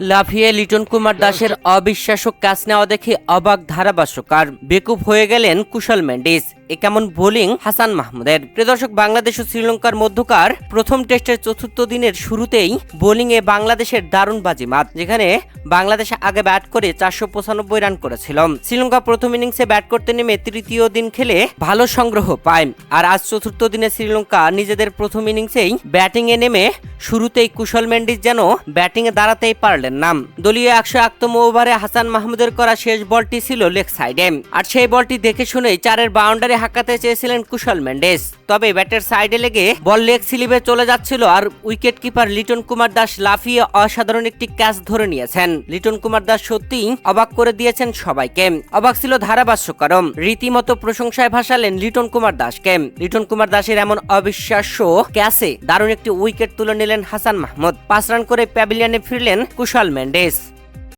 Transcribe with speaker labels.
Speaker 1: লাফিয়ে লিটন কুমার দাসের অবিশ্বাস্য ক্যাচ নেওয়া দেখে অবাক ধারাবাসক। ধারাভাষ্যকার বেকুব হয়ে গেলেন কুশল মেন্ডিস। এ কেমন বোলিং? হাসান মাহমুদের। প্রিয়দর্শক বাংলাদেশ ও শ্রীলঙ্কার মধ্যকার প্রথম টেস্টের চতুর্থ দিনের শুরুতেই বোলিংয়ে বাংলাদেশের দারুণ বাজিমাত যেখানে বাংলাদেশ আগে ব্যাট করে চারশো পঁচানব্বই রান করেছিল। শ্রীলঙ্কা প্রথম ইনিংসে ব্যাট করতে নেমে তৃতীয় দিন খেলে ভালো সংগ্রহ পায়। আর আজ চতুর্থ দিনে শ্রীলঙ্কা নিজেদের প্রথম ইনিংসেই ব্যাটিংয়ে নেমে শুরুতেই কুশল মেন্ডিস যেন ব্যাটিংয়ে দাঁড়াতেই পারলেন না। দলীয় একশো একতম ওভারে হাসান মাহমুদের করা শেষ বলটি ছিল লেগ সাইডে। আর সেই বলটি দেখে শুনেই চারের বাউন্ডারি হাঁকাতে চেয়েছিলেন কুশল মেন্ডেস তবে ব্যাটের সাইডে লেগে বল লেগ স্লিপে চলে যাচ্ছিল আর উইকেট কিপার লিটন কুমার দাস লাফিয়ে অসাধারণ একটি ক্যাচ ধরে নিয়েছেন। লিটন কুমার দাস সত্যিই অবাক করে দিয়েছেন সবাইকে। অবাক ছিল ধারাভাষ্যকারম রীতিমতো প্রশংসায় ভাসালেন লিটন কুমার দাসকে। লিটন কুমার দাসের এমন অবিশ্বাস্য ক্যাচে দারুণ একটি উইকেট তুলে নিলেন হাসান মাহমুদ। পাঁচ রান করে প্যাভিলিয়নে ফিরলেন কুশাল মেন্ডেস।